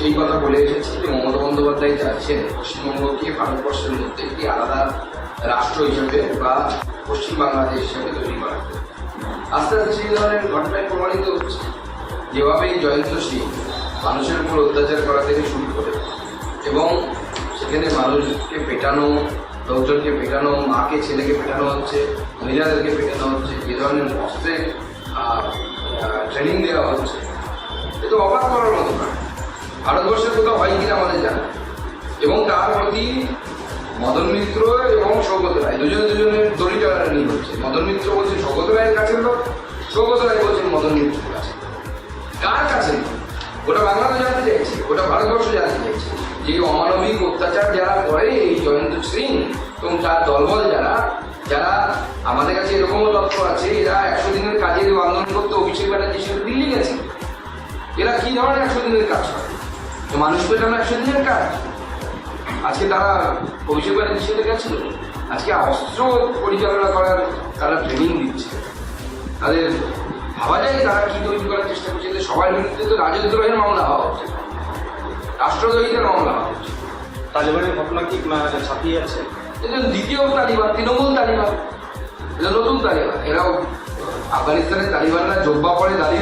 সেই কথা বলে এসেছি যে মমতা বন্দ্যোপাধ্যায় চাচ্ছেন পশ্চিমবঙ্গকে ভারতবর্ষের মধ্যে একটি আলাদা রাষ্ট্র হিসেবে বা পশ্চিম বাংলাদেশ হিসেবে তৈরি করা আস্তে আস্তে সেই ধরনের ঘটনায় প্রমাণিত হচ্ছে। যেভাবে এই জয়ন্ত সিং মানুষের উপর অত্যাচার করা থেকে শুরু করে এবং সেখানে মানুষকে পেটানো, লোকজনকে পেটানো, মাকে, ছেলেকে পেটানো হচ্ছে, মহিলাদেরকে পেটানো হচ্ছে যে ধরনের অস্ত্রে ট্রেনিং দেওয়া হচ্ছে। এ তো অবাক করার ভারতবর্ষের কোথাও হয় কিনা আমাদের জানা এবং তার প্রতি মদন মিত্র এবং সৌগত রায়, দুজন দুজনের দড়ি টানাটানি হচ্ছে। মদন মিত্র বলছে সৌগত রায়ের কাছে লোক সৌগত রায় বলছেন মদন মিত্রের কাছে। কার কাছে? নয়? গোটা বাংলা তো জানতে চাইছে, গোটা ভারতবর্ষ জানতে চাইছে যে অমানবিক অত্যাচার যারা করে, এই জয়ন্ত সিং এবং তার দলবল যারা যারা আমাদের কাছে এরকমও তথ্য আছে, এরা একশো দিনের কাজের আন্দোলন করতে অভিষেক ব্যানার্জির সাথে দিল্লি গেছে। এরা কি ধরনের একশো দিনের কাজ করে? তো মানুষ পেটানো একশো দিনের কাজ আজকে তারা অভিষেক ব্যানার্জির সাথে গেছিল আজকে অস্ত্র পরিচালনা করার তারা ট্রেনিং দিচ্ছে। তাদের ভাবা যায় তারা কি তৈরি করার চেষ্টা করছে যে সবার বিরুদ্ধে তো রাজদ্রোহের মামলা হওয়া হচ্ছে। রাষ্ট্রদ্রোহিতার মামলা হওয়া হচ্ছে। তালিবানের ঘটনা কি ছাপিয়ে আছে? এটা দ্বিতীয় তালিবান তৃণমূল তালিবান। এটা নতুন তালিবান। এরাও আফগানিস্তানের তালিবানরা জব্বা পরে দাঁড়িয়ে